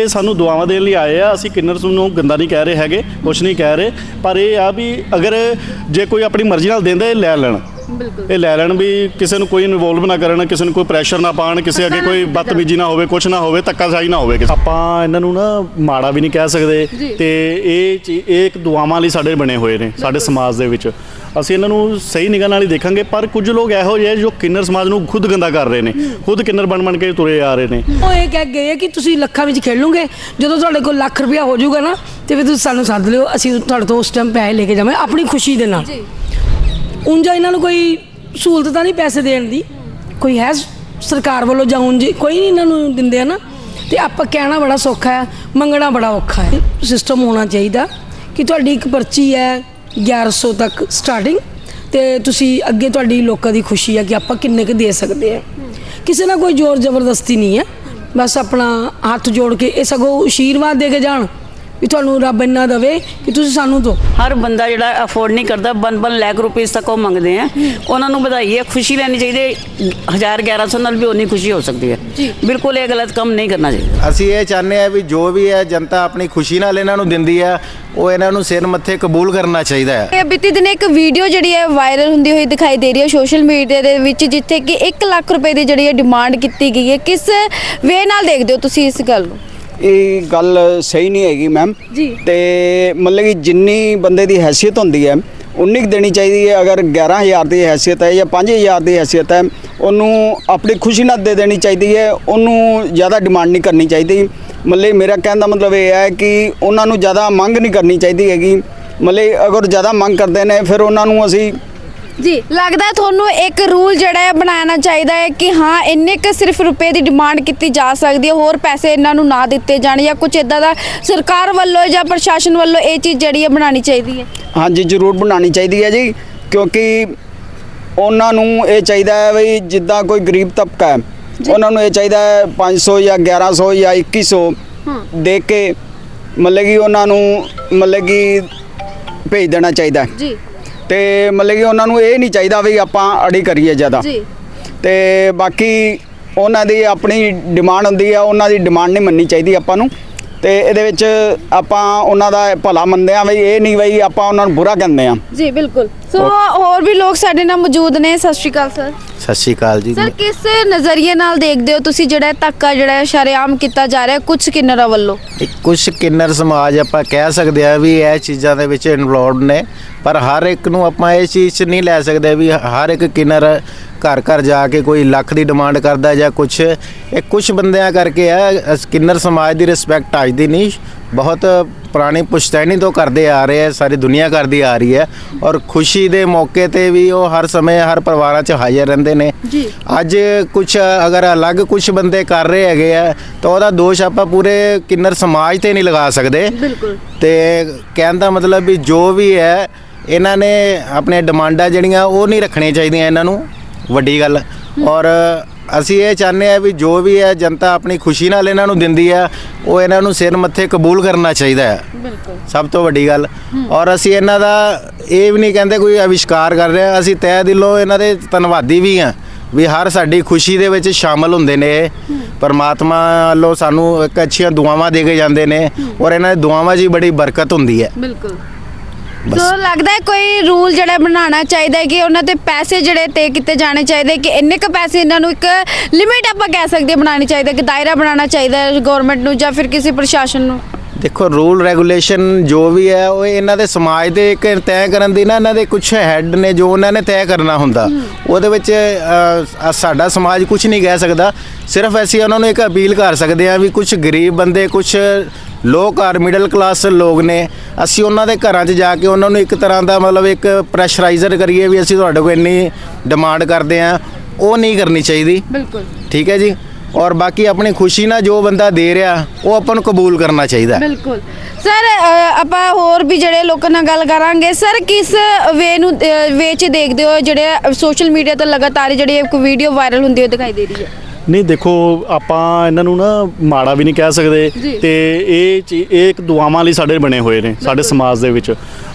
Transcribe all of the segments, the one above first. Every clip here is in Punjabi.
ਇਹ ਸਾਨੂੰ ਦੁਆਵਾਂ ਦੇਣ ਲਈ ਆਏ ਆ। ਅਸੀਂ ਕਿੰਨਰਸ ਨੂੰ ਗੰਦਾ ਨਹੀਂ ਕਹਿ ਰਹੇ ਹੈਗੇ ਕੁਝ ਨਹੀਂ ਕਹਿ ਰਹੇ। ਪਰ ਇਹ ਆ ਵੀ ਅਗਰ ਜੇ ਕੋਈ ਆਪਣੀ ਮਰਜ਼ੀ ਨਾਲ ਦਿੰਦਾ, ਇਹ ਲੈ ਲੈਣ। ਬਿਲਕੁਲ। ਇਹ ਲੈ ਲੈਣ ਵੀ ਕਿਸੇ ਨੂੰ ਕੋਈ ਇਨਵੋਲਵ ਨਾ ਕਰਨ ਕਿਸੇ ਨੂੰ ਕੋਈ ਪ੍ਰੈਸ਼ਰ ਨਾ ਪਾਣ ਕਿਸੇ ਅੱਗੇ ਕੋਈ ਬਦਤਮੀਜੀ ਨਾ ਹੋਵੇ ਕੁਝ ਨਾ ਹੋਵੇ ਧੱਕਾਸ਼ਾਹੀ ਨਾ ਹੋਵੇ ਕਿਸੇ- ਆਪਾਂ ਇਹਨਾਂ ਨੂੰ ਨਾ ਮਾੜਾ ਵੀ ਨਹੀਂ ਕਹਿ ਸਕਦੇ। ਤੇ ਇਹ ਇੱਕ ਦੁਆਵਾਂ ਲਈ ਸਾਡੇ ਬਣੇ ਹੋਏ ਨੇ ਸਾਡੇ ਸਮਾਜ ਦੇ ਵਿੱਚ। ਅਸੀਂ ਇਹਨਾਂ ਨੂੰ ਸਹੀ ਨਿਗਾਹ ਨਾਲ ਹੀ ਦੇਖਾਂਗੇ ਪਰ ਕੁਝ ਲੋਕ ਇਹੋ ਜਿਹੇ ਜੋ ਕਿੰਨਰ ਸਮਾਜ ਨੂੰ ਖੁਦ ਗੰਦਾ ਕਰ ਰਹੇ ਨੇ ਖੁਦ ਕਿੰਨਰ ਬਣ ਬਣ ਕੇ ਤੁਰੇ ਆ ਰਹੇ ਨੇ। ਉਹ ਇਹ ਕਹਿ ਗਏ ਕਿ ਤੁਸੀਂ ਲੱਖਾਂ ਵਿੱਚ ਖੇਡ ਲਓਗੇ ਜਦੋਂ ਤੁਹਾਡੇ ਕੋਲ ਲੱਖ ਰੁਪਇਆ ਹੋ ਜਾਊਗਾ ਨਾ ਤੇ ਫਿਰ ਤੁਸੀਂ ਸਾਨੂੰ ਸੱਦ ਲਿਓ ਅਸੀਂ ਤੁਹਾਡੇ ਤੋਂ ਉਸ ਟਾਈਮ ਪੈਸੇ ਲੈ ਕੇ ਜਾਵਾਂਗੇ ਆਪਣੀ ਖੁਸ਼ੀ ਦੇ ਨਾਲ। ਜੀ। ਉਂਝਾ ਇਹਨਾਂ ਨੂੰ ਕੋਈ ਸਹੂਲਤ ਤਾਂ ਨਹੀਂ ਪੈਸੇ ਦੇਣ ਦੀ। ਕੋਈ ਹੈ ਸਰਕਾਰ ਵੱਲੋਂ ਜਾਂ ਉਂਝ ਕੋਈ ਨਹੀਂ ਇਹਨਾਂ ਨੂੰ ਦਿੰਦੇ ਆ ਨਾ ਤੇ ਆਪਾਂ ਕਹਿਣਾ ਬੜਾ ਸੌਖਾ ਹੈ, ਮੰਗਣਾ ਬੜਾ ਔਖਾ ਹੈ। ਸਿਸਟਮ ਹੋਣਾ ਚਾਹੀਦਾ ਕਿ ਤੁਹਾਡੀ ਇੱਕ ਪਰਚੀ ਹੈ 1100 ਤੱਕ ਸਟਾਰਟਿੰਗ ਤੇ ਤੁਸੀਂ ਅੱਗੇ ਤੁਹਾਡੀ ਲੋਕਾਂ ਦੀ ਖੁਸ਼ੀ ਹੈ ਕਿ ਆਪਾਂ ਕਿੰਨੇ ਕੁ ਦੇ ਸਕਦੇ ਆ ਕਿਸੇ ਨਾਲ ਕੋਈ ਜ਼ੋਰ ਜ਼ਬਰਦਸਤੀ ਨਹੀਂ ਹੈ। ਬਸ ਆਪਣਾ ਹੱਥ ਜੋੜ ਕੇ ਇਹ ਸਗੋਂ ਆਸ਼ੀਰਵਾਦ ਦੇ ਕੇ ਜਾਣ। ਵੀ ਤੁਹਾਨੂੰ ਰੱਬ ਇੰਨਾ ਦੇਵੇ ਕਿ ਤੁਸੀਂ ਸਾਨੂੰ ਦਿਓ। ਹਰ ਬੰਦਾ ਜਿਹੜਾ ਅਫੋਰਡ ਨਹੀਂ ਕਰਦਾ ਬਨ ਬਨ ਲੱਖ ਰੁਪਏ ਤੱਕ ਉਹ ਮੰਗਦੇ ਆ। ਉਹਨਾਂ ਨੂੰ ਵਧਾਈ ਹੈ ਖੁਸ਼ੀ ਲੈਣੀ ਚਾਹੀਦੀ ਹੈ। 1000 1100 ਨਾਲ ਵੀ ਉਨੀ ਖੁਸ਼ੀ ਹੋ ਸਕਦੀ ਹੈ। ਬਿਲਕੁਲ ਇਹ ਗਲਤ ਕੰਮ ਨਹੀਂ ਕਰਨਾ ਚਾਹੀਦਾ। ਅਸੀਂ ਇਹ ਚਾਹੁੰਦੇ ਆ ਵੀ ਜੋ ਵੀ ਹੈ ਜਨਤਾ ਆਪਣੀ ਖੁਸ਼ੀ ਨਾਲ ਇਹਨਾਂ ਨੂੰ ਦਿੰਦੀ ਹੈ ਉਹ ਇਹਨਾਂ ਨੂੰ ਸਿਰ ਮੱਥੇ ਕਬੂਲ ਕਰਨਾ ਚਾਹੀਦਾ ਹੈ। ਇਹ ਬੀਤੀ ਦਿਨ ਇੱਕ ਵੀਡੀਓ ਜਿਹੜੀ ਹੈ ਵਾਇਰਲ ਹੁੰਦੀ ਹੋਈ ਦਿਖਾਈ ਦੇ ਰਹੀ ਹੈ ਸੋਸ਼ਲ ਮੀਡੀਆ ਦੇ ਵਿੱਚ ਜਿੱਥੇ ਕਿ 1 ਲੱਖ ਰੁਪਏ ਦੀ ਜਿਹੜੀ ਹੈ ਡਿਮਾਂਡ ਕੀਤੀ ਗਈ ਹੈ। ਕਿਸ ਵੇ ਨਾਲ ਦੇਖਦੇ ਹੋ ਤੁਸੀਂ ਇਸ ਗੱਲ ਨੂੰ? ਇਹ ਗੱਲ ਸਹੀ ਨਹੀਂ ਹੈਗੀ ਮੈਮ ਜੀ। ਤੇ ਮਤਲਬ ਕਿ ਜਿੰਨੀ ਬੰਦੇ ਦੀ ਹੈਸੀਅਤ ਹੁੰਦੀ ਹੈ ਉਨੀ ਕੁ ਦੇਣੀ ਚਾਹੀਦੀ ਹੈ। ਅਗਰ 11000 ਦੀ ਹੈਸੀਅਤ ਹੈ ਜਾਂ 5000 ਦੀ ਹੈਸੀਅਤ ਹੈ ਉਹਨੂੰ ਆਪਣੀ ਖੁਸ਼ੀ ਨਾਲ ਦੇ ਦੇਣੀ ਚਾਹੀਦੀ ਹੈ। ਉਹਨੂੰ ਜ਼ਿਆਦਾ ਡਿਮਾਂਡ ਨਹੀਂ ਕਰਨੀ ਚਾਹੀਦੀ। ਮਤਲਬ ਮੇਰਾ ਕਹਿਣ ਦਾ ਮਤਲਬ ਇਹ ਹੈ ਕਿ ਉਹਨਾਂ ਨੂੰ ਜ਼ਿਆਦਾ ਮੰਗ ਨਹੀਂ ਕਰਨੀ ਚਾਹੀਦੀ ਹੈਗੀ। ਮਤਲਬ ਅਗਰ ਜ਼ਿਆਦਾ ਮੰਗ ਕਰਦੇ ਨੇ ਫਿਰ ਉਹਨਾਂ ਨੂੰ ਅਸੀਂ ਜੀ ਲੱਗਦਾ ਹੈ ਤੁਹਾਨੂੰ ਇੱਕ ਰੂਲ ਜਿਹੜਾ ਹੈ ਬਣਾਉਣਾ ਚਾਹੀਦਾ ਹੈ ਕਿ ਹਾਂ ਇੰਨੇ ਕ ਸਿਰਫ ਰੁਪਏ ਦੀ ਡਿਮਾਂਡ ਕੀਤੀ ਜਾ ਸਕਦੀ ਹੈ ਹੋਰ ਪੈਸੇ ਇਹਨਾਂ ਨੂੰ ਨਾ ਦਿੱਤੇ ਜਾਣ ਜਾਂ ਕੁਝ ਇਦਾਂ ਦਾ ਸਰਕਾਰ ਵੱਲੋਂ ਜਾਂ ਪ੍ਰਸ਼ਾਸਨ ਵੱਲੋਂ ਇਹ ਚੀਜ਼ ਜਿਹੜੀ ਹੈ ਬਣਾਉਣੀ ਚਾਹੀਦੀ ਹੈ? ਹਾਂਜੀ ਜ਼ਰੂਰ ਬਣਾਉਣੀ ਚਾਹੀਦੀ ਹੈ ਜੀ ਕਿਉਂਕਿ ਉਹਨਾਂ ਨੂੰ ਇਹ ਚਾਹੀਦਾ ਹੈ ਵੀ ਜਿੱਦਾਂ ਕੋਈ ਗਰੀਬ ਤਬਕਾ ਹੈ ਉਹਨਾਂ ਨੂੰ ਇਹ ਚਾਹੀਦਾ ਹੈ 500 ਜਾਂ 1100 ਜਾਂ 2100 ਦੇ ਕੇ ਮਤਲਬ ਕਿ ਉਹਨਾਂ ਨੂੰ ਮਤਲਬ ਕਿ ਭੇਜ ਦੇਣਾ ਚਾਹੀਦਾ ਜੀ। ਤੇ ਮਤਲਬ ਕਿ ਉਹਨਾਂ ਨੂੰ ਇਹ ਨਹੀਂ ਚਾਹੀਦਾ ਵੀ ਆਪਾਂ ਅੜੀ ਕਰੀਏ ਜ਼ਿਆਦਾ। ਜੀ। ਤੇ ਬਾਕੀ ਉਹਨਾਂ ਦੀ ਆਪਣੀ ਡਿਮਾਂਡ ਹੁੰਦੀ ਆ ਉਹਨਾਂ ਦੀ ਡਿਮਾਂਡ ਨਹੀਂ ਮੰਨਣੀ ਚਾਹੀਦੀ ਆਪਾਂ ਨੂੰ। ਤੇ ਇਹਦੇ ਵਿੱਚ ਆਪਾਂ ਉਹਨਾਂ ਦਾ ਭਲਾ ਮੰਨਦੇ ਆ ਵੀ ਇਹ ਨਹੀਂ ਬਈ ਆਪਾਂ ਉਹਨਾਂ ਨੂੰ ਬੁਰਾ ਕਹਿੰਦੇ ਆ। ਜੀ ਬਿਲਕੁਲ। ਸੋ ਹੋਰ ਵੀ ਲੋਕ ਸਾਡੇ ਨਾਲ ਮੌਜੂਦ ਨੇ ਸਤਿ ਸ਼੍ਰੀ ਅਕਾਲ ਸਰ। ਸਤਿ ਸ਼੍ਰੀ ਅਕਾਲ ਜੀ। ਸਰ ਕਿਸ ਨਜ਼ਰੀਏ ਨਾਲ ਦੇਖਦੇ ਹੋ ਤੁਸੀਂ ਜਿਹੜਾ ਧੱਕਾ ਜਿਹੜਾ ਸ਼ਰੇਆਮ ਕੀਤਾ ਜਾ ਰਿਹਾ ਕੁਝ ਕਿੰਨਰਾਂ ਵੱਲੋਂ? ਕੁਝ ਕਿੰਨਰ ਸਮਾਜ ਆਪਾਂ ਕਹਿ ਸਕਦੇ ਆ ਵੀ ਇਹ ਚੀਜ਼ਾਂ ਦੇ ਵਿੱਚ ਇਨਵੋਲਵਡ ਨੇ ਪਰ ਹਰ ਇੱਕ ਨੂੰ ਆਪਾਂ ਇਹ ਚੀਜ਼ 'ਚ ਨਹੀਂ ਲੈ ਸਕਦੇ ਵੀ ਹਰ ਇੱਕ ਕਿੰਨਰ ਘਰ ਘਰ ਜਾ ਕੇ ਕੋਈ ਲੱਖ ਦੀ ਡਿਮਾਂਡ ਕਰਦਾ ਜਾਂ ਕੁਝ ਇਹ ਕੁਝ ਬੰਦਿਆਂ ਕਰਕੇ ਆ ਕਿੰਨਰ ਸਮਾਜ ਦੀ ਰਿਸਪੈਕਟ ਅੱਜ ਦੀ ਨਹੀਂ ਬਹੁਤ ਪੁਰਾਣੀ ਪੁਸ਼ਤੈਨੀ ਤੋਂ ਕਰਦੇ ਆ ਰਹੇ ਆ ਸਾਰੀ ਦੁਨੀਆ ਕਰਦੀ ਆ ਰਹੀ ਹੈ ਔਰ ਖੁਸ਼ੀ ਦੇ ਮੌਕੇ ਤੇ ਵੀ ਉਹ ਹਰ ਸਮੇਂ ਹਰ ਪਰਿਵਾਰਾਂ 'ਚ ਹਾਜ਼ਰ ਰਹਿੰਦੇ ਨੇ। ਜੀ। ਅੱਜ ਕੁਝ ਅਗਰ ਅਲੱਗ ਕੁਝ ਬੰਦੇ ਕਰ ਰਹੇ ਹੈਗੇ ਆ ਤਾਂ ਉਹਦਾ ਦੋਸ਼ ਆਪਾਂ ਪੂਰੇ ਕਿੰਨਰ ਸਮਾਜ ਤੇ ਨਹੀਂ ਲਗਾ ਸਕਦੇ। ਬਿਲਕੁਲ। ਤੇ ਕਹਿਣ ਦਾ ਮਤਲਬ ਵੀ ਜੋ ਵੀ ਹੈ ਇਹਨਾਂ ਨੇ ਆਪਣੇ ਡਿਮਾਂਡਾਂ ਜਿਹੜੀਆਂ ਉਹ ਨਹੀਂ ਰੱਖਣੀਆਂ ਚਾਹੀਦੀਆਂ ਇਹਨਾਂ ਨੂੰ। ਵੱਡੀ ਗੱਲ। ਔਰ ਅਸੀਂ ਇਹ ਚਾਹੁੰਦੇ ਆ ਵੀ ਜੋ ਵੀ ਹੈ ਜਨਤਾ ਆਪਣੀ ਖੁਸ਼ੀ ਨਾਲ ਇਹਨਾਂ ਨੂੰ ਦਿੰਦੀ ਹੈ ਉਹ ਇਹਨਾਂ ਨੂੰ ਸਿਰ ਮੱਥੇ ਕਬੂਲ ਕਰਨਾ ਚਾਹੀਦਾ ਹੈ। ਬਿਲਕੁਲ। ਸਭ ਤੋਂ ਵੱਡੀ ਗੱਲ। ਔਰ ਅਸੀਂ ਇਹਨਾਂ ਦਾ ਇਹ ਵੀ ਨਹੀਂ ਕਹਿੰਦੇ ਕੋਈ ਅਵਿਸ਼ਕਾਰ ਕਰ ਰਿਹਾ ਅਸੀਂ ਤਹਿ ਦਿਲੋਂ ਇਹਨਾਂ ਦੇ ਧੰਨਵਾਦੀ ਵੀ ਹਾਂ ਵੀ ਹਰ ਸਾਡੀ ਖੁਸ਼ੀ ਦੇ ਵਿੱਚ ਸ਼ਾਮਲ ਹੁੰਦੇ ਨੇ। ਪਰਮਾਤਮਾ ਵੱਲੋਂ ਸਾਨੂੰ ਇੱਕ ਅੱਛੀਆਂ ਦੁਆਵਾਂ ਦੇ ਕੇ ਜਾਂਦੇ ਨੇ ਔਰ ਇਹਨਾਂ ਦੀ ਦੁਆਵਾਂ ਹੀ ਬੜੀ ਬਰਕਤ ਹੁੰਦੀ ਹੈ। ਬਿਲਕੁਲ। ਸੋ ਲੱਗਦਾ ਹੈ ਕੋਈ ਰੂਲ ਜਿਹੜਾ ਬਣਾਉਣਾ ਚਾਹੀਦਾ ਹੈ ਕਿ ਉਹਨਾਂ ਤੇ ਪੈਸੇ ਜਿਹੜੇ ਤੇ ਕੀਤੇ ਜਾਣੇ ਚਾਹੀਦੇ ਕਿ ਇੰਨੇ ਕ ਪੈਸੇ ਇਹਨਾਂ ਨੂੰ ਇੱਕ ਲਿਮਿਟ ਆਪਾਂ ਕਹਿ ਸਕਦੇ ਹਾਂ ਬਣਾਉਣੀ ਚਾਹੀਦਾ ਕਿ ਦਾਇਰਾ ਬਣਾਉਣਾ ਚਾਹੀਦਾ ਹੈ ਗਵਰਨਮੈਂਟ ਨੂੰ ਜਾਂ ਫਿਰ ਕਿਸੇ ਪ੍ਰਸ਼ਾਸਨ ਨੂੰ। ਦੇਖੋ ਰੂਲ ਰੈਗੂਲੇਸ਼ਨ ਜੋ ਵੀ ਹੈ ਉਹ ਇਹਨਾਂ ਦੇ ਸਮਾਜ ਦੇ ਇੱਕ ਤੈਅ ਕਰਨ ਦੀ ਨਾ ਇਹਨਾਂ ਦੇ ਕੁਝ ਹੈੱਡ ਨੇ ਜੋ ਉਹਨਾਂ ਨੇ ਤੈਅ ਕਰਨਾ ਹੁੰਦਾ। ਉਹਦੇ ਵਿੱਚ ਅ, ਸਾਡਾ ਸਮਾਜ ਕੁਝ ਨਹੀਂ ਕਹਿ ਸਕਦਾ। ਸਿਰਫ ਅਸੀਂ ਉਹਨਾਂ ਨੂੰ ਇੱਕ ਅਪੀਲ ਕਰ ਸਕਦੇ ਹਾਂ ਵੀ ਕੁਝ ਗਰੀਬ ਬੰਦੇ ਕੁਝ ਲੋ ਘਰ ਮਿਡਲ ਕਲਾਸ ਲੋਕ ਨੇ ਅਸੀਂ ਉਹਨਾਂ ਦੇ ਘਰਾਂ 'ਚ ਜਾ ਕੇ ਉਹਨਾਂ ਨੂੰ ਇੱਕ ਤਰ੍ਹਾਂ ਦਾ ਮਤਲਬ ਇੱਕ ਪ੍ਰੈਸ਼ਰਾਈਜ਼ਰ ਕਰੀਏ ਵੀ ਅਸੀਂ ਤੁਹਾਡੇ ਕੋਲ ਇੰਨੀ ਡਿਮਾਂਡ ਕਰਦੇ ਹਾਂ। ਉਹ ਨਹੀਂ ਕਰਨੀ ਚਾਹੀਦੀ। ਬਿਲਕੁਲ। ਠੀਕ ਹੈ ਜੀ? ਔਰ ਬਾਕੀ ਆਪਣੀ ਖੁਸ਼ੀ ਨਾਲ ਜੋ ਬੰਦਾ ਦੇ ਰਿਹਾ, ਉਹ ਆਪਾਂ ਨੂੰ ਕਬੂਲ ਕਰਨਾ ਚਾਹੀਦਾ। ਬਿਲਕੁਲ। ਸਰ ਆਪਾਂ ਹੋਰ ਵੀ ਜਿਹੜੇ ਲੋਕਾਂ ਨਾਲ ਗੱਲ ਕਰਾਂਗੇ। ਸਰ, ਕਿਸ ਵੇ ਨੂੰ ਵੇ ਚ ਦੇਖਦੇ ਹੋ ਜਿਹੜੇ ਸੋਸ਼ਲ ਮੀਡੀਆ ਤੇ ਲਗਾਤਾਰ ਜਿਹੜੀ ਇੱਕ ਵੀਡੀਓ ਵਾਇਰਲ ਹੁੰਦੀ ਹੋਈ ਦਿਖਾਈ ਦੇ ਰਹੀ ਹੈ? ਨਹੀਂ ਦੇਖੋ ਆਪਾਂ ਇਹਨਾਂ ਨੂੰ ਨਾ ਮਾੜਾ ਵੀ ਨਹੀਂ ਕਹਿ ਸਕਦੇ ਤੇ ਇਹ ਚੀ- ਇਹ ਇੱਕ ਦੁਆਵਾਂ ਲਈ ਸਾਡੇ ਬਣੇ ਹੋਏ ਨੇ ਸਾਡੇ ਸਮਾਜ ਦੇ ਵਿੱਚ।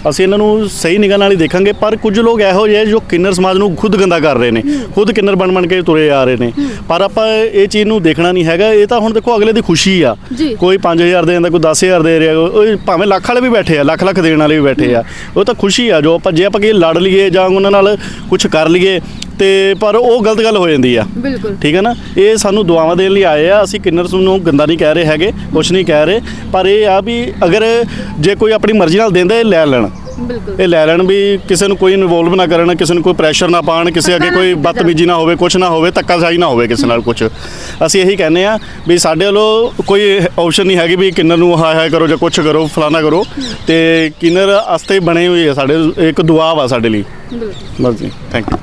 ਅਸੀਂ ਇਹਨਾਂ ਨੂੰ ਸਹੀ ਨਿਗਾਹ ਨਾਲ ਹੀ ਦੇਖਾਂਗੇ ਪਰ ਕੁਝ ਲੋਕ ਇਹੋ ਜਿਹੇ ਜੋ ਕਿੰਨਰ ਸਮਾਜ ਨੂੰ ਖੁਦ ਗੰਦਾ ਕਰ ਰਹੇ ਨੇ ਖੁਦ ਕਿੰਨਰ ਬਣ ਬਣ ਕੇ ਤੁਰੇ ਆ ਰਹੇ ਨੇ। ਪਰ ਆਪਾਂ ਇਹ ਚੀਜ਼ ਨੂੰ ਦੇਖਣਾ ਨਹੀਂ ਹੈਗਾ ਇਹ ਤਾਂ ਹੁਣ ਦੇਖੋ ਅਗਲੇ ਦੀ ਖੁਸ਼ੀ ਆ। ਜੀ। ਕੋਈ 5000 ਦੇ ਦਿੰਦਾ ਕੋਈ 10000 ਦੇ ਰਿਹਾ ਉਹ ਭਾਵੇਂ ਲੱਖ ਵਾਲੇ ਵੀ ਬੈਠੇ ਆ ਲੱਖ ਲੱਖ ਦੇਣ ਵਾਲੇ ਵੀ ਬੈਠੇ ਆ। ਉਹ ਤਾਂ ਖੁਸ਼ੀ ਆ ਜੋ ਆਪਾਂ ਜੇ ਆਪਾਂ ਕੀ ਲੜ ਲਈਏ ਜਾਂ ਉਹਨਾਂ ਨਾਲ ਕੁਝ ਕਰ ਲਈਏ ਤੇ ਪਰ ਉਹ ਗਲਤ ਗੱਲ ਹੋ ਜਾਂਦੀ ਆ। ਬਿਲਕੁਲ। ਠੀਕ ਹੈ ਨਾ? ਇਹ ਸਾਨੂੰ ਦੁਆਵਾਂ ਦੇਣ ਲਈ ਆਏ ਆ। ਅਸੀਂ ਕਿੰਨਰਸ ਨੂੰ ਗੰਦਾ ਨਹੀਂ ਕਹਿ ਰਹੇ ਹੈਗੇ ਕੁਝ ਨਹੀਂ ਕਹਿ ਰਹੇ। ਪਰ ਇਹ ਆ ਵੀ ਅਗਰ ਜੇ ਕੋਈ ਆਪਣੀ ਮਰਜ਼ੀ ਨਾਲ ਦਿੰਦਾ ਇਹ ਲੈ ਲੈਣ। ਬਿਲਕੁਲ। ਇਹ ਲੈ ਲੈਣ ਵੀ ਕਿਸੇ ਨੂੰ ਕੋਈ ਇਨਵੋਲਵ ਨਾ ਕਰਨ ਕਿਸੇ ਨੂੰ ਕੋਈ ਪ੍ਰੈਸ਼ਰ ਨਾ ਪਾਣ ਕਿਸੇ ਅੱਗੇ ਕੋਈ ਬਦਤਮੀਜੀ ਨਾ ਹੋਵੇ ਕੁਝ ਨਾ ਹੋਵੇ ਧੱਕਾਸ਼ਾਹੀ ਨਾ ਹੋਵੇ ਕਿਸੇ ਨਾਲ ਕੁਝ ਅਸੀਂ ਇਹੀ ਕਹਿੰਦੇ ਆ ਵੀ ਸਾਡੇ ਵੱਲੋਂ ਕੋਈ ਆਪਸ਼ਨ ਨਹੀਂ ਹੈਗੀ ਵੀ ਕਿੰਨਰ ਨੂੰ ਹਾਏ ਹਾਏ ਕਰੋ ਜਾਂ ਕੁਝ ਕਰੋ ਫਲਾਣਾ ਕਰੋ। ਤੇ ਕਿੰਨਰ ਵਾਸਤੇ ਬਣੇ ਹੋਏ ਆ ਸਾਡੇ ਇੱਕ ਦੁਆ ਵਾ ਸਾਡੇ ਲਈ। ਬਸ ਜੀ ਥੈਂਕ ਯੂ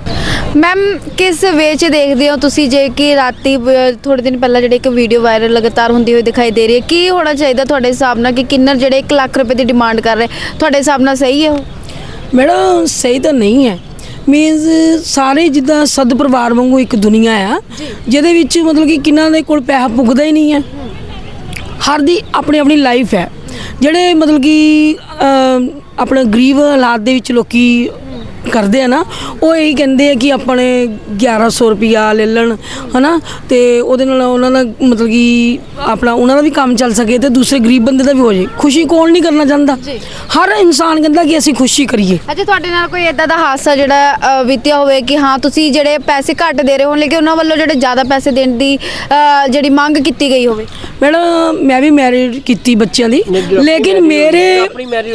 ਮੈਮ ਕਿਸ ਵੇ 'ਚ ਦੇਖਦੇ ਹੋ ਤੁਸੀਂ ਜੇ ਕਿ ਰਾਤੀ ਥੋੜੇ ਦਿਨ ਪਹਿਲਾਂ ਜਿਹੜੀ ਇੱਕ ਵੀਡੀਓ ਵਾਇਰਲ ਲਗਾਤਾਰ ਹੁੰਦੀ ਹੋਈ ਦਿਖਾਈ ਦੇ ਰਹੀ ਹੈ ਕੀ ਹੋਣਾ ਚਾਹੀਦਾ ਤੁਹਾਡੇ ਹਿਸਾਬ ਨਾਲ ਕਿ ਕਿੰਨਰ ਜਿਹੜੇ 1 ਲੱਖ ਰੁਪਏ ਦੀ ਡਿਮਾਂਡ ਕਰ ਰਹੇ ਤੁਹਾਡੇ ਹਿਸਾਬ ਨਾਲ ਸਹੀ ਹੈ ਉਹ? ਮੈਡਮ ਸਹੀ ਤਾਂ ਨਹੀਂ ਹੈ। ਮੀਨਸ ਸਾਰੇ ਜਿੱਦਾਂ ਸਦ ਪਰਿਵਾਰ ਵਾਂਗੂ ਇੱਕ ਦੁਨੀਆ ਆ ਜਿਹਦੇ ਵਿੱਚ ਮਤਲਬ ਕਿ ਕਿੰਨਾਂ ਦੇ ਕੋਲ ਪੈਸਾ ਪੁੱਗਦਾ ਹੀ ਨਹੀਂ ਹੈ। ਹਰ ਦੀ ਆਪਣੀ ਆਪਣੀ ਲਾਈਫ ਹੈ। ਜਿਹੜੇ ਮਤਲਬ ਕਿ ਆਪਣੇ ਗਰੀਬ ਹਾਲਾਤ ਦੇ ਵਿੱਚ ਲੋਕੀ ਕਰਦੇ ਆ ਨਾ ਉਹ ਇਹੀ ਕਹਿੰਦੇ ਆ ਕਿ ਆਪਣੇ 1100 ਰੁਪਿਆ ਲੈ ਲੈਣ ਹਨਾ? ਤੇ ਉਹਦੇ ਨਾਲ ਉਹਨਾਂ ਦਾ ਮਤਲਬ ਕਿ ਆਪਣਾ ਉਹਨਾਂ ਦਾ ਵੀ ਕੰਮ ਚੱਲ ਸਕੇ ਤੇ ਦੂਸਰੇ ਗਰੀਬ ਬੰਦੇ ਦਾ ਵੀ ਹੋ ਜੇ। ਖੁਸ਼ੀ ਕੌਣ ਨਹੀਂ ਕਰਨਾ ਚਾਹੁੰਦਾ। ਹਰ ਇਨਸਾਨ ਕਹਿੰਦਾ ਕਿ ਅਸੀਂ ਖੁਸ਼ੀ ਕਰੀਏ। ਅੱਛਾ ਤੁਹਾਡੇ ਨਾਲ ਕੋਈ ਇਦਾਂ ਦਾ ਹਾਦਸਾ ਜਿਹੜਾ ਬੀਤਿਆ ਹੋਵੇ ਕਿ ਹਾਂ ਤੁਸੀਂ ਜਿਹੜੇ ਪੈਸੇ ਘੱਟ ਦੇ ਰਹੇ ਹੋ ਲੇਕਿਨ ਉਹਨਾਂ ਵੱਲੋਂ ਜਿਹੜੇ ਜ਼ਿਆਦਾ ਪੈਸੇ ਦੇਣ ਦੀ ਜਿਹੜੀ ਮੰਗ ਕੀਤੀ ਗਈ ਹੋਵੇ? ਮੈਡਮ ਮੈਂ ਵੀ ਮੈਰਿਡ ਕੀਤੀ ਬੱਚਿਆਂ ਦੀ। ਲੇਕਿਨ ਮੇਰੇ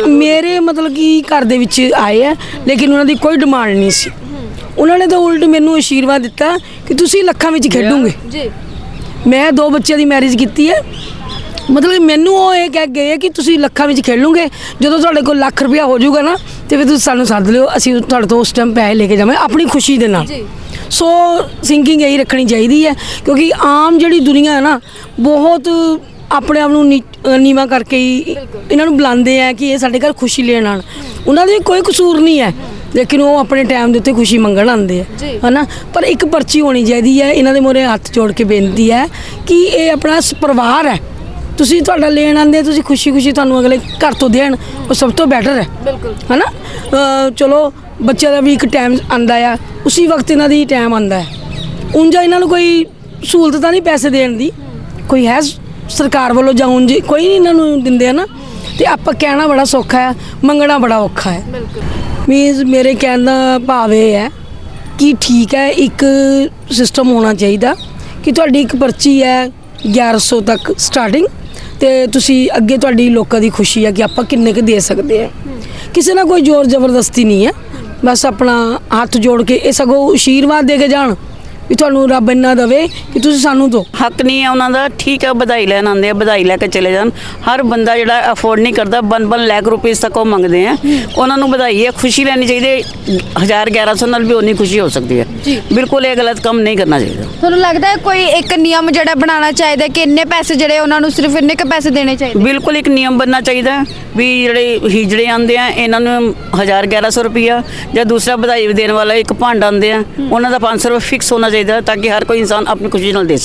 ਮੇਰੇ ਮਤਲਬ ਕਿ ਘਰ ਦੇ ਵਿੱਚ ਆਏ ਆ। ਲੇਕਿਨ ਉਹਨਾਂ ਦੀ ਕੋਈ ਡਿਮਾਂਡ ਨਹੀਂ ਸੀ। ਉਹਨਾਂ ਨੇ ਤਾਂ ਉਲਟ ਮੈਨੂੰ ਅਸ਼ੀਰਵਾਦ ਦਿੱਤਾ ਕਿ ਤੁਸੀਂ ਲੱਖਾਂ ਵਿੱਚ ਖੇਡੋਗੇ। ਜੀ। ਮੈਂ ਦੋ ਬੱਚਿਆਂ ਦੀ ਮੈਰਿਜ ਕੀਤੀ ਹੈ। ਮਤਲਬ ਮੈਨੂੰ ਉਹ ਇਹ ਕਹਿ ਗਏ ਕਿ ਤੁਸੀਂ ਲੱਖਾਂ ਵਿੱਚ ਖੇਡੋਗੇ। ਜਦੋਂ ਤੁਹਾਡੇ ਕੋਲ ਲੱਖ ਰੁਪਇਆ ਹੋ ਜਾਊਗਾ ਨਾ ਤੇ ਫਿਰ ਤੁਸੀਂ ਸਾਨੂੰ ਸੱਦ ਲਿਓ। ਅਸੀਂ ਤੁਹਾਡੇ ਤੋਂ ਉਸ ਟਾਈਮ ਪੈਸੇ ਲੈ ਕੇ ਜਾਵਾਂਗੇ ਆਪਣੀ ਖੁਸ਼ੀ ਦੇ ਨਾਲ। ਜੀ। ਸੋ ਥਿੰਕਿੰਗ ਇਹੀ ਰੱਖਣੀ ਚਾਹੀਦੀ ਹੈ ਕਿਉਂਕਿ ਆਮ ਜਿਹੜੀ ਦੁਨੀਆ ਹੈ ਨਾ ਬਹੁਤ ਆਪਣੇ ਆਪ ਨੂੰ ਨੀਵਾਂ ਕਰਕੇ ਹੀ ਇਹਨਾਂ ਨੂੰ ਬੁਲਾਉਂਦੇ ਆ ਕਿ ਇਹ ਸਾਡੇ ਘਰ ਖੁਸ਼ੀ ਲੈਣ ਆਉਣ। ਉਹਨਾਂ ਦੇ ਕੋਈ ਕਸੂਰ ਨਹੀਂ ਹੈ। ਲੇਕਿਨ ਉਹ ਆਪਣੇ ਟਾਈਮ ਦੇ ਉੱਤੇ ਖੁਸ਼ੀ ਮੰਗਣ ਆਉਂਦੇ ਆ। ਹਨਾ? ਪਰ ਇੱਕ ਪਰਚੀ ਹੋਣੀ ਚਾਹੀਦੀ ਹੈ ਇਹਨਾਂ ਦੇ ਮੋਰੇ ਹੱਥ ਜੋੜ ਕੇ ਬੇਨਤੀ ਹੈ ਕਿ ਇਹ ਆਪਣਾ ਪਰਿਵਾਰ ਹੈ। ਤੁਸੀਂ ਤੁਹਾਡਾ ਲੈਣ ਆਂਦੇ ਤੁਸੀਂ ਖੁਸ਼ੀ-ਖੁਸ਼ੀ ਤੁਹਾਨੂੰ ਅਗਲੇ ਘਰ ਤੋਂ ਦੇਣ ਉਹ ਸਭ ਤੋਂ ਬੈਟਰ ਹੈ। ਬਿਲਕੁਲ। ਹਨਾ? ਚਲੋ ਬੱਚਿਆਂ ਦਾ ਵੀ ਇੱਕ ਟਾਈਮ ਆਂਦਾ ਆ ਉਸੇ ਵਕਤ ਇਹਨਾਂ ਦੀ ਟਾਈਮ ਆਂਦਾ ਹੈ। ਉਂਝਾ ਇਹਨਾਂ ਨੂੰ ਕੋਈ ਸਹੂਲਤ ਤਾਂ ਨਹੀਂ ਪੈਸੇ ਦੇਣ ਦੀ। ਕੋਈ ਹੈ ਸਰਕਾਰ ਵੱਲੋਂ ਜਾਂ ਉਂਝ ਕੋਈ ਨਹੀਂ ਇਹਨਾਂ ਨੂੰ ਦਿੰਦੇ ਆ ਨਾ ਤੇ ਆਪਾਂ ਕਹਿਣਾ ਬੜਾ ਸੌਖਾ ਹੈ, ਮੰਗਣਾ ਬੜਾ ਔਖਾ ਹੈ। ਬਿਲਕੁਲ ਮੀਨਸ ਮੇਰੇ ਕਹਿਣ ਦਾ ਭਾਵ ਇਹ ਹੈ ਕਿ ਠੀਕ ਹੈ, ਇੱਕ ਸਿਸਟਮ ਹੋਣਾ ਚਾਹੀਦਾ ਕਿ ਤੁਹਾਡੀ ਇੱਕ ਪਰਚੀ ਹੈ 1100 ਤੱਕ ਸਟਾਰਟਿੰਗ ਤੇ ਤੁਸੀਂ ਅੱਗੇ ਤੁਹਾਡੀ ਲੋਕਾਂ ਦੀ ਖੁਸ਼ੀ ਹੈ ਕਿ ਆਪਾਂ ਕਿੰਨੇ ਕੁ ਦੇ ਸਕਦੇ ਆ ਕਿਸੇ ਨਾਲ ਕੋਈ ਜ਼ੋਰ ਜ਼ਬਰਦਸਤੀ ਨਹੀਂ ਹੈ, ਬਸ ਆਪਣਾ ਹੱਥ ਜੋੜ ਕੇ ਇਹ ਸਗੋਂ ਆਸ਼ੀਰਵਾਦ ਦੇ ਕੇ ਜਾਣ। ਵੀ ਤੁਹਾਨੂੰ ਰੱਬ ਇੰਨਾ ਦੇਵੇ ਕਿ ਤੁਸੀਂ ਸਾਨੂੰ ਦਿਓ। ਹੱਕ ਨਹੀਂ ਹੈ ਉਹਨਾਂ ਦਾ ਠੀਕ ਹੈ ਵਧਾਈ ਲੈਣ ਆਉਂਦੇ ਆ ਵਧਾਈ ਲੈ ਕੇ ਚਲੇ ਜਾਣ। ਹਰ ਬੰਦਾ ਜਿਹੜਾ ਅਫੋਰਡ ਨਹੀਂ ਕਰਦਾ ਬਨ ਬਨ ਲੱਖ ਰੁਪਏ ਤੱਕ ਉਹ ਮੰਗਦੇ ਆ। ਉਹਨਾਂ ਨੂੰ ਵਧਾਈ ਹੈ ਖੁਸ਼ੀ ਲੈਣੀ ਚਾਹੀਦੀ ਹੈ। 1000 1100 ਨਾਲ ਵੀ ਉਨੀ ਖੁਸ਼ੀ ਹੋ ਸਕਦੀ ਹੈ। ਬਿਲਕੁਲ ਇਹ ਗਲਤ ਕੰਮ ਨਹੀਂ ਕਰਨਾ ਚਾਹੀਦਾ। ਤੁਹਾਨੂੰ ਲੱਗਦਾ ਹੈ ਕੋਈ ਇੱਕ ਨਿਯਮ ਜਿਹੜਾ ਬਣਾਉਣਾ ਚਾਹੀਦਾ ਕਿ ਇੰਨੇ ਪੈਸੇ ਜਿਹੜੇ ਉਹਨਾਂ ਨੂੰ ਸਿਰਫ ਇੰਨੇ ਕ ਪੈਸੇ ਦੇਣੇ ਚਾਹੀਦੇ? ਬਿਲਕੁਲ ਇੱਕ ਨਿਯਮ ਬਣਨਾ ਚਾਹੀਦਾ ਵੀ ਜਿਹੜੇ ਹੀਜੜੇ ਆਉਂਦੇ ਆ ਇਹਨਾਂ ਨੂੰ 1000 1100 ਰੁਪਿਆ ਜਾਂ ਦੂਸਰਾ ਵਧਾਈ ਦੇਣ ਵਾਲਾ ਇੱਕ ਭਾਂਡ ਆਉਂਦੇ ਆ ਉਹਨਾਂ ਦਾ 500 ਰੁਪਏ ਫਿਕਸ ਹੋਣਾ ਚਾਹੀਦਾ ਤਾਂ ਕਿ ਹਰ ਕੋਈ ਇਨਸਾਨ ਆਪਣੀ ਖੁਸ਼ੀ ਨਾਲ ਦੇ ਸਕੇ।